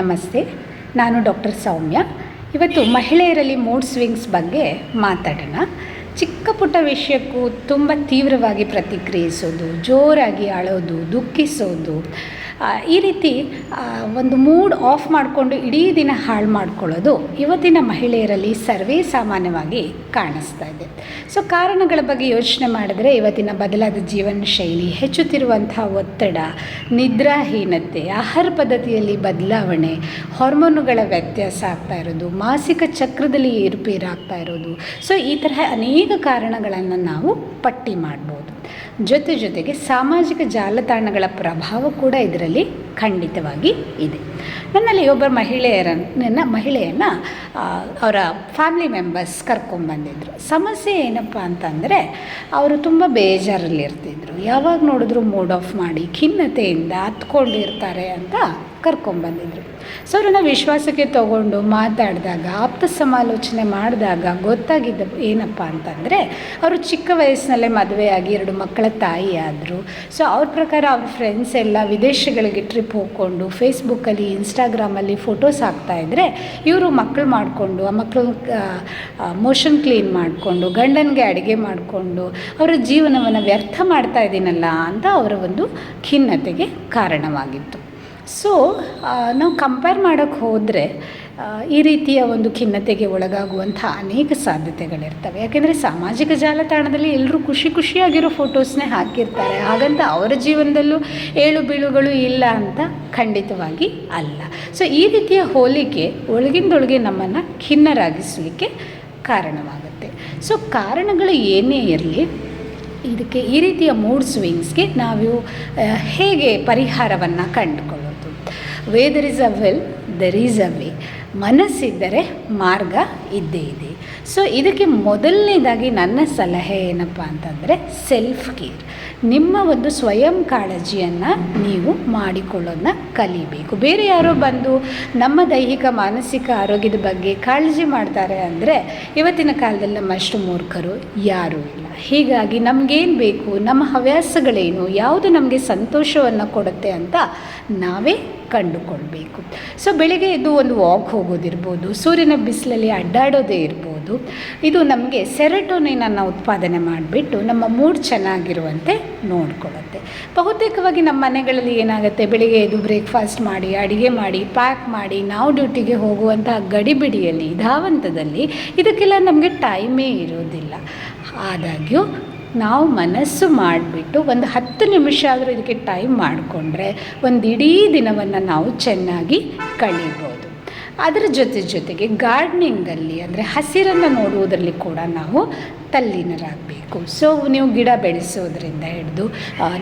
ನಮಸ್ತೆ, ನಾನು ಡಾಕ್ಟರ್ ಸೌಮ್ಯ. ಇವತ್ತು ಮಹಿಳೆಯರಲ್ಲಿ ಮೂಡ್ ಸ್ವಿಂಗ್ಸ್ ಬಗ್ಗೆ ಮಾತಾಡೋಣ. ಚಿಕ್ಕ ಪುಟ್ಟ ವಿಷಯಕ್ಕೂ ತುಂಬ ತೀವ್ರವಾಗಿ ಪ್ರತಿಕ್ರಿಯಿಸೋದು, ಜೋರಾಗಿ ಅಳೋದು, ದುಃಖಿಸೋದು ಈ ರೀತಿ ಒಂದು ಮೂಡ್ ಆಫ್ ಮಾಡಿಕೊಂಡು ಇಡೀ ದಿನ ಹಾಳು ಮಾಡ್ಕೊಳ್ಳೋದು ಇವತ್ತಿನ ಮಹಿಳೆಯರಲ್ಲಿ ಸರ್ವೇ ಸಾಮಾನ್ಯವಾಗಿ ಕಾಣಿಸ್ತಾ ಇದೆ. ಸೊ ಕಾರಣಗಳ ಬಗ್ಗೆ ಯೋಚನೆ ಮಾಡಿದ್ರೆ ಇವತ್ತಿನ ಬದಲಾದ ಜೀವನ ಶೈಲಿ, ಹೆಚ್ಚುತ್ತಿರುವಂತಹ ಒತ್ತಡ, ನಿದ್ರಾಹೀನತೆ, ಆಹಾರ ಪದ್ಧತಿಯಲ್ಲಿ ಬದಲಾವಣೆ, ಹಾರ್ಮೋನುಗಳ ವ್ಯತ್ಯಾಸ ಆಗ್ತಾ ಇರೋದು, ಮಾಸಿಕ ಚಕ್ರದಲ್ಲಿ ಏರುಪೇರಾಗ್ತಾ ಇರೋದು ಸೊ ಈ ತರಹ ಅನೇಕ ಕಾರಣಗಳನ್ನು ನಾವು ಪಟ್ಟಿ ಮಾಡ್ಬೋದು. ಜೊತೆ ಜೊತೆಗೆ ಸಾಮಾಜಿಕ ಜಾಲತಾಣಗಳ ಪ್ರಭಾವ ಕೂಡ ಇದರಲ್ಲಿ ಖಂಡಿತವಾಗಿ ಇದೆ. ನನ್ನಲ್ಲಿ ಒಬ್ಬ ಮಹಿಳೆಯರನ್ನ, ಮಹಿಳೆಯನ್ನು ಅವರ ಫ್ಯಾಮಿಲಿ ಮೆಂಬರ್ಸ್ ಕರ್ಕೊಂಡ್ಬಂದಿದ್ರು ಸಮಸ್ಯೆ ಏನಪ್ಪ ಅಂತಂದರೆ, ಅವರು ತುಂಬ ಬೇಜಾರಲ್ಲಿರ್ತಿದ್ರು. ಯಾವಾಗ ನೋಡಿದ್ರು ಮೂಡ್ ಆಫ್ ಮಾಡಿ ಖಿನ್ನತೆಯಿಂದ ಹತ್ಕೊಂಡಿರ್ತಾರೆ ಅಂತ ಕರ್ಕೊಂಡ್ಬಂದಿದ್ರು ಸೊ ಅವ್ರನ್ನ ವಿಶ್ವಾಸಕ್ಕೆ ತಗೊಂಡು ಮಾತಾಡಿದಾಗ, ಆಪ್ತ ಸಮಾಲೋಚನೆ ಮಾಡಿದಾಗ ಗೊತ್ತಾಗಿದ್ದ ಏನಪ್ಪ ಅಂತಂದರೆ, ಅವರು ಚಿಕ್ಕ ವಯಸ್ಸಿನಲ್ಲೇ ಮದುವೆಯಾಗಿ ಎರಡು ಮಕ್ಕಳ ತಾಯಿ ಆದರು. ಸೊ ಅವ್ರ ಪ್ರಕಾರ ಅವ್ರ ಫ್ರೆಂಡ್ಸ್ ಎಲ್ಲ ವಿದೇಶಗಳಿಗೆ ಟ್ರಿಪ್ ಹೋಗ್ಕೊಂಡು ಫೇಸ್ಬುಕ್ಕಲ್ಲಿ ಇನ್ಸ್ಟಾಗ್ರಾಮಲ್ಲಿ ಫೋಟೋಸ್ ಇದ್ದರೆ ಇವರು ಮಕ್ಕಳು ಮಾಡಿಕೊಂಡು, ಆ ಮಕ್ಕಳು ಮೋಷನ್ ಕ್ಲೀನ್ ಮಾಡಿಕೊಂಡು, ಗಂಡನಿಗೆ ಅಡುಗೆ ಮಾಡಿಕೊಂಡು, ಅವರ ಜೀವನವನ್ನು ವ್ಯರ್ಥ ಮಾಡ್ತಾ ಇದ್ದೀನಲ್ಲ ಅಂತ ಅವರ ಒಂದು ಖಿನ್ನತೆಗೆ ಕಾರಣವಾಗಿತ್ತು. ಸೊ ನಾವು ಕಂಪೇರ್ ಮಾಡೋಕ್ಕೆ ಹೋದರೆ ಈ ರೀತಿಯ ಒಂದು ಖಿನ್ನತೆಗೆ ಒಳಗಾಗುವಂಥ ಅನೇಕ ಸಾಧ್ಯತೆಗಳಿರ್ತವೆ. ಯಾಕೆಂದರೆ ಸಾಮಾಜಿಕ ಜಾಲತಾಣದಲ್ಲಿ ಎಲ್ಲರೂ ಖುಷಿ ಖುಷಿಯಾಗಿರೋ ಫೋಟೋಸ್ನೇ ಹಾಕಿರ್ತಾರೆ. ಹಾಗಂತ ಅವರ ಜೀವನದಲ್ಲೂ ಏಳು ಬೀಳುಗಳು ಇಲ್ಲ ಅಂತ ಖಂಡಿತವಾಗಿ ಅಲ್ಲ. ಸೊ ಈ ರೀತಿಯ ಹೋಲಿಕೆ ಒಳಗಿಂದೊಳಗೆ ನಮ್ಮನ್ನು ಖಿನ್ನರಾಗಿಸಲಿಕ್ಕೆ ಕಾರಣವಾಗುತ್ತೆ. ಸೊ ಕಾರಣಗಳು ಏನೇ ಇರಲಿ, ಇದಕ್ಕೆ ಈ ರೀತಿಯ ಮೂಡ್ ಸ್ವಿಂಗ್ಸ್ಗೆ ನಾವು ಹೇಗೆ ಪರಿಹಾರವನ್ನು ಕಂಡುಕೊಳ್ಳೋದು? Where there is a will there is a way ಮನಸ್ಸಿದ್ದರೆ ಮಾರ್ಗ ಇದ್ದೇ ಇದೆ. ಸೊ ಇದಕ್ಕೆ ಮೊದಲನೇದಾಗಿ ನನ್ನ ಸಲಹೆ ಏನಪ್ಪ ಅಂತಂದರೆ ಸೆಲ್ಫ್ ಕೇರ್ ನಿಮ್ಮ ಒಂದು ಸ್ವಯಂ ಕಾಳಜಿಯನ್ನು ನೀವು ಮಾಡಿಕೊಳ್ಳೋದನ್ನ ಕಲಿಬೇಕು. ಬೇರೆ ಯಾರೋ ಬಂದು ನಮ್ಮ ದೈಹಿಕ, ಮಾನಸಿಕ ಆರೋಗ್ಯದ ಬಗ್ಗೆ ಕಾಳಜಿ ಮಾಡ್ತಾರೆ ಅಂದರೆ ಇವತ್ತಿನ ಕಾಲದಲ್ಲಿ ನಮ್ಮಷ್ಟು ಮೂರ್ಖರು ಯಾರೂ ಇಲ್ಲ. ಹೀಗಾಗಿ ನಮಗೇನು ಬೇಕು, ನಮ್ಮ ಹವ್ಯಾಸಗಳೇನು, ಯಾವುದು ನಮಗೆ ಸಂತೋಷವನ್ನು ಕೊಡುತ್ತೆ ಅಂತ ನಾವೇ ಕಂಡುಕೊಳ್ಬೇಕು. ಸೊ ಬೆಳಿಗ್ಗೆ ಎದ್ದು ಒಂದು ವಾಕ್ ಹೋಗೋದಿರ್ಬೋದು, ಸೂರ್ಯನ ಬಿಸಿಲಲ್ಲಿ ಅಡ್ಡಾಡೋದೇ ಇರ್ಬೋದು. ಇದು ನಮಗೆ ಸೆರೆಟೋನಿನನ್ನು ಉತ್ಪಾದನೆ ಮಾಡಿಬಿಟ್ಟು ನಮ್ಮ ಮೂಡ್ ಚೆನ್ನಾಗಿರುವಂತೆ ನೋಡ್ಕೊಳ್ಳುತ್ತೆ ಬಹುತೇಕವಾಗಿ ನಮ್ಮ ಮನೆಗಳಲ್ಲಿ ಏನಾಗುತ್ತೆ, ಬೆಳಿಗ್ಗೆ ಎದ್ದು ಬ್ರೇಕ್ಫಾಸ್ಟ್ ಮಾಡಿ, ಅಡುಗೆ ಮಾಡಿ ಪ್ಯಾಕ್ ಮಾಡಿ, ನಾವು ಡ್ಯೂಟಿಗೆ ಹೋಗುವಂತಹ ಗಡಿಬಿಡಿಯಲ್ಲಿ, ಧಾವಂತದಲ್ಲಿ ಇದಕ್ಕೆಲ್ಲ ನಮಗೆ ಟೈಮೇ ಇರೋದಿಲ್ಲ. ಆದಾಗ್ಯೂ ನಾವು ಮನಸ್ಸು ಮಾಡಿಬಿಟ್ಟು ಒಂದು ಹತ್ತು ನಿಮಿಷ ಆದರೂ ಇದಕ್ಕೆ ಟೈಮ್ ಮಾಡಿಕೊಂಡ್ರೆ ಒಂದು ಇಡೀ ದಿನವನ್ನು ನಾವು ಚೆನ್ನಾಗಿ ಕಳೀಬೋದು. ಅದರ ಜೊತೆ ಜೊತೆಗೆ ಗಾರ್ಡ್ನಿಂಗಲ್ಲಿ ಅಂದರೆ ಹಸಿರನ್ನು ನೋಡುವುದರಲ್ಲಿ ಕೂಡ ನಾವು ತಲ್ಲೀನರಾಗಬೇಕು. ಸೊ ನೀವು ಗಿಡ ಬೆಳೆಸೋದ್ರಿಂದ ಹಿಡಿದು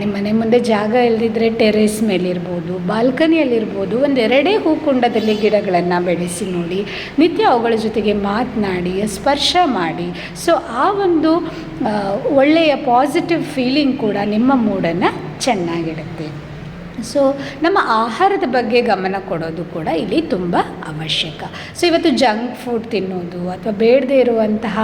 ನಿಮ್ಮ ಮನೆ ಮುಂದೆ ಜಾಗ ಇಲ್ಲದಿದ್ದರೆ ಟೆರೇಸ್ ಮೇಲಿರ್ಬೋದು ಬಾಲ್ಕನಿಯಲ್ಲಿರ್ಬೋದು ಒಂದೆರಡೇ ಹೂಕುಂಡದಲ್ಲಿ ಗಿಡಗಳನ್ನು ಬೆಳೆಸಿ ನೋಡಿ, ನಿತ್ಯ ಅವುಗಳ ಜೊತೆಗೆ ಮಾತನಾಡಿ, ಸ್ಪರ್ಶ ಮಾಡಿ ಸೊ ಆ ಒಂದು ಒಳ್ಳೆಯ ಪಾಸಿಟಿವ್ ಫೀಲಿಂಗ್ ಕೂಡ ನಿಮ್ಮ ಮೂಡನ್ನು ಚೆನ್ನಾಗಿಡುತ್ತೆ. ಸೊ ನಮ್ಮ ಆಹಾರದ ಬಗ್ಗೆ ಗಮನ ಕೊಡೋದು ಕೂಡ ಇಲ್ಲಿ ತುಂಬ ಅವಶ್ಯಕ. ಸೊ ಇವತ್ತು ಜಂಕ್ ಫುಡ್ ತಿನ್ನೋದು ಅಥವಾ ಬೇಡದೇ ಇರುವಂತಹ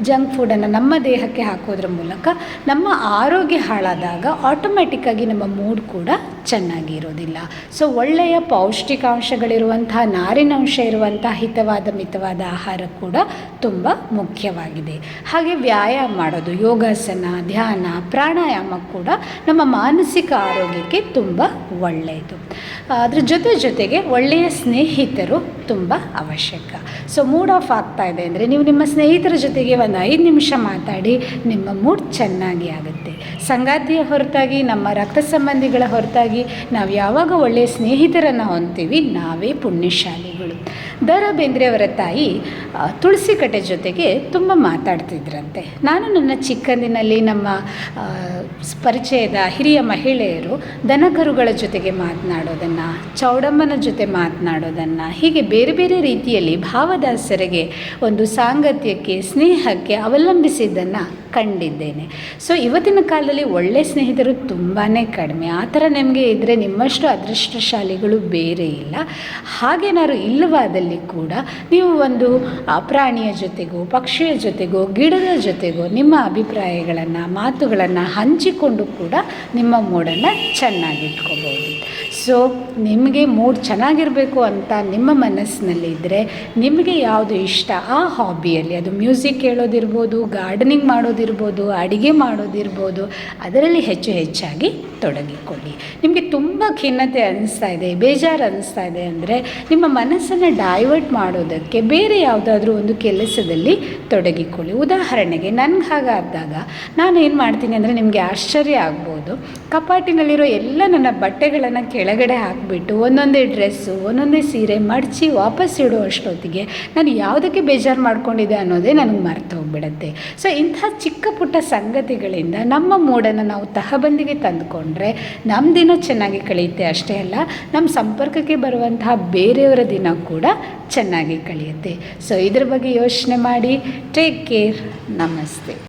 ಜಂಕ್ ಫುಡನ್ನು ನಮ್ಮ ದೇಹಕ್ಕೆ ಹಾಕೋದ್ರ ಮೂಲಕ ನಮ್ಮ ಆರೋಗ್ಯ ಹಾಳಾದಾಗ ಆಟೋಮ್ಯಾಟಿಕ್ಕಾಗಿ ನಮ್ಮ ಮೂಡ್ ಕೂಡ ಚೆನ್ನಾಗಿ ಇರೋದಿಲ್ಲ ಸೊ ಒಳ್ಳೆಯ ಪೌಷ್ಟಿಕಾಂಶಗಳಿರುವಂಥ ನಾರಿನಂಶ ಇರುವಂಥ, ಹಿತವಾದ, ಮಿತವಾದ ಆಹಾರ ಕೂಡ ತುಂಬ ಮುಖ್ಯವಾಗಿದೆ. ಹಾಗೆ ವ್ಯಾಯಾಮ ಮಾಡೋದು, ಯೋಗಾಸನ, ಧ್ಯಾನ, ಪ್ರಾಣಾಯಾಮ ಕೂಡ ನಮ್ಮ ಮಾನಸಿಕ ಆರೋಗ್ಯಕ್ಕೆ ತುಂಬ ಒಳ್ಳೆಯದು. ಅದ್ರ ಜೊತೆ ಜೊತೆಗೆ ಒಳ್ಳೆಯ ಸ್ನೇಹಿತರು ತುಂಬ ಅವಶ್ಯಕ. ಸೊ ಮೂಡ್ ಆಫ್ ಆಗ್ತಾ ಇದೆ ಅಂದರೆ ನೀವು ನಿಮ್ಮ ಸ್ನೇಹಿತರ ಜೊತೆಗೆ ಒಂದು ಐದು ನಿಮಿಷ ಮಾತಾಡಿ, ನಿಮ್ಮ ಮೂಡ್ ಚೆನ್ನಾಗಿ ಆಗುತ್ತೆ. ಸಂಗಾತಿಯ ಹೊರತಾಗಿ ನಮ್ಮ ರಕ್ತ ಸಂಬಂಧಿಗಳ ಹೊರತಾಗಿ ನಾವು ಯಾವಾಗ ಒಳ್ಳೆಯ ಸ್ನೇಹಿತರನ್ನು ಹೊಂತೀವಿ ನಾವೇ ಪುಣ್ಯಶಾಲಿಗಳು ದ ರಾ ಬೇಂದ್ರೆಯವರ ತಾಯಿ ತುಳಸಿ ಕಟ್ಟೆ ಜೊತೆಗೆ ತುಂಬ ಮಾತಾಡ್ತಿದ್ರಂತೆ. ನಾನು ನನ್ನ ಚಿಕ್ಕಂದಿನಲ್ಲಿ ನಮ್ಮ ಪರಿಚಯದ ಹಿರಿಯ ಮಹಿಳೆಯರು ದನಕರುಗಳ ಜೊತೆಗೆ ಮಾತನಾಡೋದನ್ನು, ಚೌಡಮ್ಮನ ಜೊತೆ ಮಾತನಾಡೋದನ್ನು, ಹೀಗೆ ಬೇರೆ ಬೇರೆ ರೀತಿಯಲ್ಲಿ ಭಾವದಾಸರಿಗೆ ಒಂದು ಸಾಂಗತ್ಯಕ್ಕೆ, ಸ್ನೇಹಕ್ಕೆ ಅವಲಂಬಿಸಿದ್ದನ್ನು ಕಂಡಿದ್ದೇನೆ. ಸೊ, ಇವತ್ತಿನ ಕಾಲದಲ್ಲಿ ಒಳ್ಳೆಯ ಸ್ನೇಹಿತರು ತುಂಬಾ ಕಡಿಮೆ. ಆ ಥರ ನಿಮಗೆ ಇದ್ದರೆ ನಿಮ್ಮಷ್ಟು ಅದೃಷ್ಟಶಾಲಿಗಳು ಬೇರೆ ಇಲ್ಲ. ಹಾಗೇನಾದ್ರು ಇಲ್ಲವಾದಲ್ಲಿ ಕೂಡ ನೀವು ಒಂದು ಪ್ರಾಣಿಯ ಜೊತೆಗೋ, ಪಕ್ಷಿಯ ಜೊತೆಗೋ, ಗಿಡದ ಜೊತೆಗೋ, ನಿಮ್ಮ ಅಭಿಪ್ರಾಯಗಳನ್ನು, ಮಾತುಗಳನ್ನು ಹಂಚಿಕೊಂಡು ಕೂಡ ನಿಮ್ಮ ಮೂಡನ್ನು ಚೆನ್ನಾಗಿಟ್ಕೋಬೋದು ಸೊ ನಿಮಗೆ ಮೂಡ್ ಚೆನ್ನಾಗಿರಬೇಕು ಅಂತ ನಿಮ್ಮ ಮನಸ್ಸಿನಲ್ಲಿ ಇದ್ದರೆ ನಿಮಗೆ ಯಾವುದು ಇಷ್ಟ, ಆ ಹಾಬಿಯಲ್ಲಿ ಅದು ಮ್ಯೂಸಿಕ್ ಕೇಳೋದಿರ್ಬೋದು ಗಾರ್ಡನಿಂಗ್ ಮಾಡೋದಿರ್ಬೋದು, ಅಡುಗೆ ಮಾಡೋದಿರ್ಬೋದು, ಅದರಲ್ಲಿ ಹೆಚ್ಚು ಹೆಚ್ಚಾಗಿ ತೊಡಗಿಕೊಳ್ಳಿ. ನಿಮಗೆ ತುಂಬ ಖಿನ್ನತೆ ಅನ್ನಿಸ್ತಾ ಇದೆ, ಬೇಜಾರು ಅನ್ನಿಸ್ತಾ ಇದೆ ಅಂದರೆ ನಿಮ್ಮ ಮನಸ್ಸನ್ನು ಡೈವರ್ಟ್ ಮಾಡೋದಕ್ಕೆ ಬೇರೆ ಯಾವುದಾದ್ರೂ ಒಂದು ಕೆಲಸದಲ್ಲಿ ತೊಡಗಿಕೊಳ್ಳಿ. ಉದಾಹರಣೆಗೆ ನನಗೆ ಹಾಗಾದಾಗ ನಾನು ಏನು ಮಾಡ್ತೀನಿ ಅಂದರೆ ನಿಮಗೆ ಆಶ್ಚರ್ಯ ಆಗ್ಬೋದು. ಕಪಾಟಿನಲ್ಲಿರೋ ಎಲ್ಲ ನನ್ನ ಬಟ್ಟೆಗಳನ್ನು ಕೆಳಗಡೆ ಹಾಕಿಬಿಟ್ಟು ಒಂದೊಂದೇ ಡ್ರೆಸ್ಸು, ಒಂದೊಂದೇ ಸೀರೆ ಮಡಚಿ ವಾಪಸ್ ಇಡೋ ಅಷ್ಟೊತ್ತಿಗೆ ನಾನು ಯಾವುದಕ್ಕೆ ಬೇಜಾರು ಮಾಡ್ಕೊಂಡಿದ್ದೆ ಅನ್ನೋದೇ ನನಗೆ ಮರ್ತು ಹೋಗ್ಬಿಡುತ್ತೆ. ಸೊ ಇಂಥ ಚಿಕ್ಕ ಪುಟ್ಟ ಸಂಗತಿಗಳಿಂದ ನಮ್ಮ ಮೂಡನ್ನು ನಾವು ತಹಬಂದಿಗೆ ತಂದುಕೊಂಡ್ರೆ ನಮ್ಮ ದಿನ ಚೆನ್ನಾಗಿ ಕಳೆಯುತ್ತೆ ಅಷ್ಟೇ ಅಲ್ಲ ನಮ್ಮ ಸಂಪರ್ಕಕ್ಕೆ ಬರುವಂತಹ ಬೇರೆಯವರ ಕೂಡ ಚೆನ್ನಾಗಿ ಕಳೆಯುತ್ತೆ ಸೊ ಇದ್ರ ಬಗ್ಗೆ ಯೋಚನೆ ಮಾಡಿ ಟೇಕ್ ಕೇರ್ ನಮಸ್ತೆ.